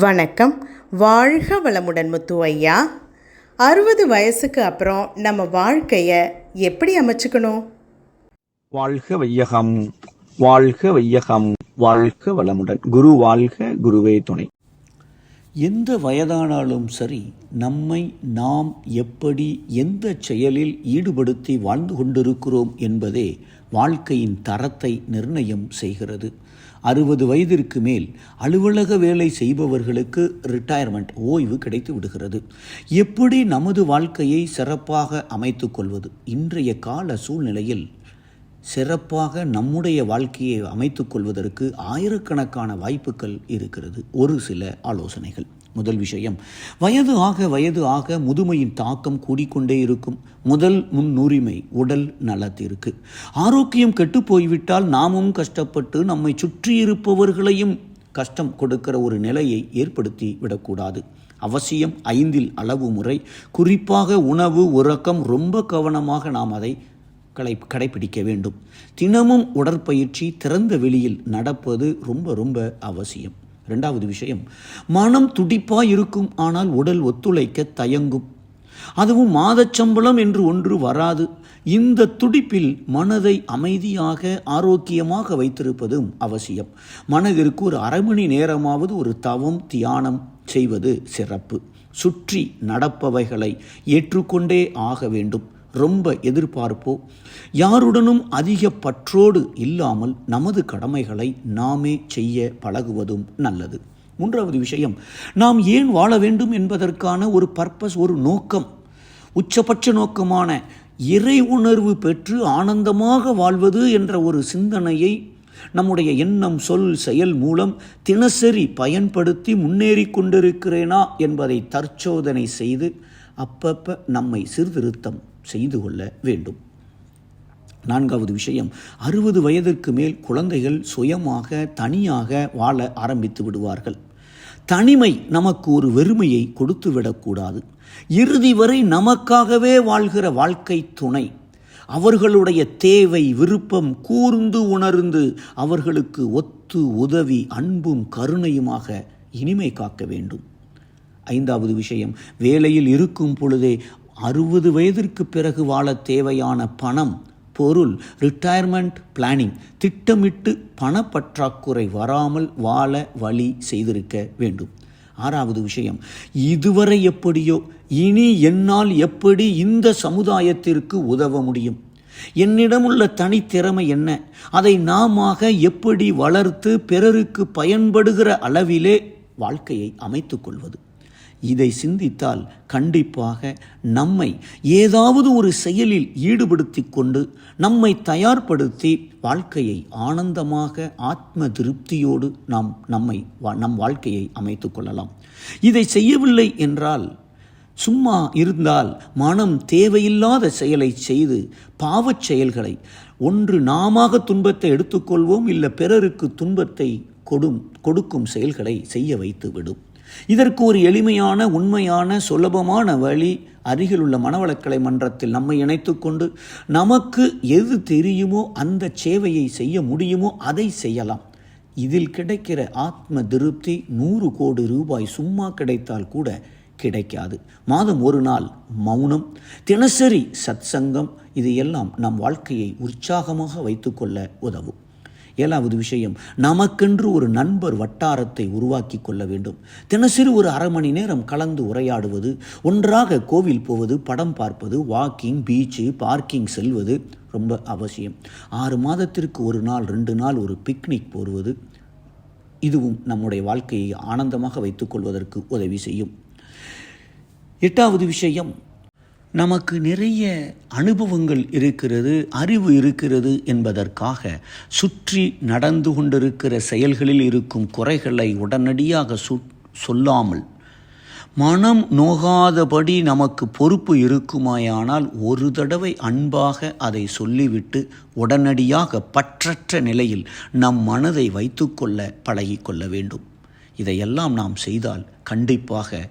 வணக்கம். வாழ்க வளமுடன் முத்து ஐயா. அறுபது வயசுக்கு அப்புறம் நம்ம வாழ்க்கையை எப்படி அமைச்சுக்கணும்? வாழ்க வையகம் வாழ்க வையகம் வாழ்க வளமுடன். குரு வாழ்க குருவே துணை. எந்த வயதானாலும் சரி நம்மை நாம் எப்படி எந்த செயலில் ஈடுபடுத்தி வாழ்ந்து கொண்டிருக்கிறோம் என்பதே வாழ்க்கையின் தரத்தை நிர்ணயம் செய்கிறது. அறுபது வயதிற்கு மேல் அலுவலக வேலை செய்பவர்களுக்கு ரிட்டையர்மெண்ட் ஓய்வு கிடைத்து விடுகிறது. எப்படி நமது வாழ்க்கையை சிறப்பாக அமைத்து கொள்வது? இன்றைய கால சூழ்நிலையில் சிறப்பாக நம்முடைய வாழ்க்கையை அமைத்துக் கொள்வதற்கு ஆயிரக்கணக்கான வாய்ப்புகள் இருக்கிறது. ஒரு சில ஆலோசனைகள். முதல் விஷயம். வயது ஆக வயது ஆக முதுமையின் தாக்கம் கூடிக்கொண்டே இருக்கும். முதல் முன்னுரிமை உடல் நலத்திற்கு. ஆரோக்கியம் கெட்டு போய்விட்டால் நாமும் கஷ்டப்பட்டு நம்மை சுற்றியிருப்பவர்களையும் கஷ்டம் கொடுக்கிற ஒரு நிலையை ஏற்படுத்தி விடக்கூடாது. அவசியம் ஐந்தில் அளவு முறை. குறிப்பாக உணவு உறக்கம் ரொம்ப கவனமாக நாம் அதை கடை கடைபிடிக்க வேண்டும். தினமும் உடற்பயிற்சி திறந்த வெளியில் நடப்பது ரொம்ப ரொம்ப அவசியம். ரெண்டாவது விஷயம் மனம் துடிப்பாக இருக்கும் ஆனால் உடல் ஒத்துழைக்க தயங்கும். அதுவும் மாதச்சம்பளம் என்று ஒன்று வராது. இந்த துடிப்பில் மனதை அமைதியாக ஆரோக்கியமாக வைத்திருப்பதும் அவசியம். மனதிற்கு ஒரு அரை மணி நேரமாவது ஒரு தவம் தியானம் செய்வது சிறப்பு. சுற்றி நடப்பவைகளை ஏற்றுக்கொண்டே ஆக வேண்டும். ரொம்ப எதிர்பார்ப்போ? யாருடனும் அதிக பற்றோடு இல்லாமல் நமது கடமைகளை நாமே செய்ய பழகுவதும் நல்லது. மூன்றாவது விஷயம் நாம் ஏன் வாழ வேண்டும் என்பதற்கான ஒரு பர்பஸ் ஒரு நோக்கம் உச்சபட்ச நோக்கமான இறை உணர்வு பெற்று ஆனந்தமாக வாழ்வது என்ற ஒரு சிந்தனையை நம்முடைய எண்ணம் சொல் செயல் மூலம் தினசரி பயன்படுத்தி முன்னேறி கொண்டிருக்கிறேனா என்பதை தற்சோதனை செய்து அப்பப்ப நம்மை சீர்திருத்தம் செய்து கொள்ள வேண்டும். நான்காவது விஷயம் அறுபது வயதிற்கு மேல் குழந்தைகள் சுயமாக தனியாக வாழ ஆரம்பித்து விடுவார்கள். தனிமை நமக்கு ஒரு வெறுமையை கொடுத்து விடக்கூடாது. இறுதி வரை நமக்காகவே வாழ்கிற வாழ்க்கை துணை. அவர்களுடைய தேவை விருப்பம் கூர்ந்து உணர்ந்து அவர்களுக்கு ஒத்து உதவி அன்பும் கருணையுமாக இனிமை காக்க வேண்டும். ஐந்தாவது விஷயம் வேலையில் இருக்கும் பொழுதே அறுபது வயதிற்கு பிறகு வாழ தேவையான பணம் பொருள் ரிட்டையர்மெண்ட் பிளானிங் திட்டமிட்டு பணப்பற்றாக்குறை வராமல் வாழ வழி செய்திருக்க வேண்டும். ஆறாவது விஷயம் இதுவரை எப்படியோ இனி என்னால் எப்படி இந்த சமுதாயத்திற்கு உதவ முடியும்? என்னிடம் உள்ள தனித்திறமை என்ன? அதை நாமாக எப்படி வளர்த்து பிறருக்கு பயன்படுகிற அளவிலே வாழ்க்கையை அமைத்துக் கொள்வது? இதை சிந்தித்தால் கண்டிப்பாக நம்மை ஏதாவது ஒரு செயலில் ஈடுபடுத்தி கொண்டு நம்மை தயார்படுத்தி வாழ்க்கையை ஆனந்தமாக ஆத்ம திருப்தியோடு நாம் நம்மை நம் வாழ்க்கையை அமைத்து கொள்ளலாம். இதை செய்யவில்லை என்றால் சும்மா இருந்தால் மனம் தேவையில்லாத செயலை செய்து பாவச் செயல்களை ஒன்று நாமாக துன்பத்தை எடுத்துக்கொள்வோம் இல்லை பிறருக்கு துன்பத்தை கொடும் கொடுக்கும் செயல்களை செய்ய வைத்து விடும் இதற்கு ஒரு எளிமையான உண்மையான சுலபமான வழி அருகிலுள்ள மனவளக்கலை மன்றத்தில் நம்மை இணைத்துக்கொண்டு நமக்கு எது தெரியுமோ அந்த சேவையை செய்ய முடியுமோ அதை செய்யலாம். இதில் கிடைக்கிற ஆத்ம திருப்தி நூறு கோடி ரூபாய் சும்மா கிடைத்தால் கூட கிடைக்காது. மாதம் ஒரு நாள் மௌனம் தினசரி சத்சங்கம் இது எல்லாம் நம் வாழ்க்கையை உற்சாகமாக வைத்துக்கொள்ள உதவும். ஏழாவது விஷயம் நமக்கென்று ஒரு நண்பர் வட்டாரத்தை உருவாக்கி கொள்ள வேண்டும். தினசரி ஒரு அரை மணி நேரம் கலந்து உரையாடுவது ஒன்றாக கோவில் போவது படம் பார்ப்பது வாக்கிங் பீச்சு பார்க்கிங் செல்வது ரொம்ப அவசியம். ஆறு மாதத்திற்கு ஒரு நாள் ரெண்டு நாள் ஒரு பிக்னிக் போடுவது இதுவும் நம்முடைய வாழ்க்கையை ஆனந்தமாக வைத்துக்கொள்வதற்கு உதவி செய்யும். எட்டாவது விஷயம் நமக்கு நிறைய அனுபவங்கள் இருக்கிறது அறிவு இருக்கிறது என்பதற்காக சுற்றி நடந்து கொண்டிருக்கிற செயல்களில் இருக்கும் குறைகளை உடனடியாக சு சொல்லாமல் மனம் நோகாதபடி நமக்கு பொறுப்பு இருக்குமாயானால் ஒரு தடவை அன்பாக அதை சொல்லிவிட்டு உடனடியாக பற்றற்ற நிலையில் நம் மனதை வைத்துக்கொள்ள பழகிக்கொள்ள வேண்டும். இதையெல்லாம் நாம் செய்தால் கண்டிப்பாக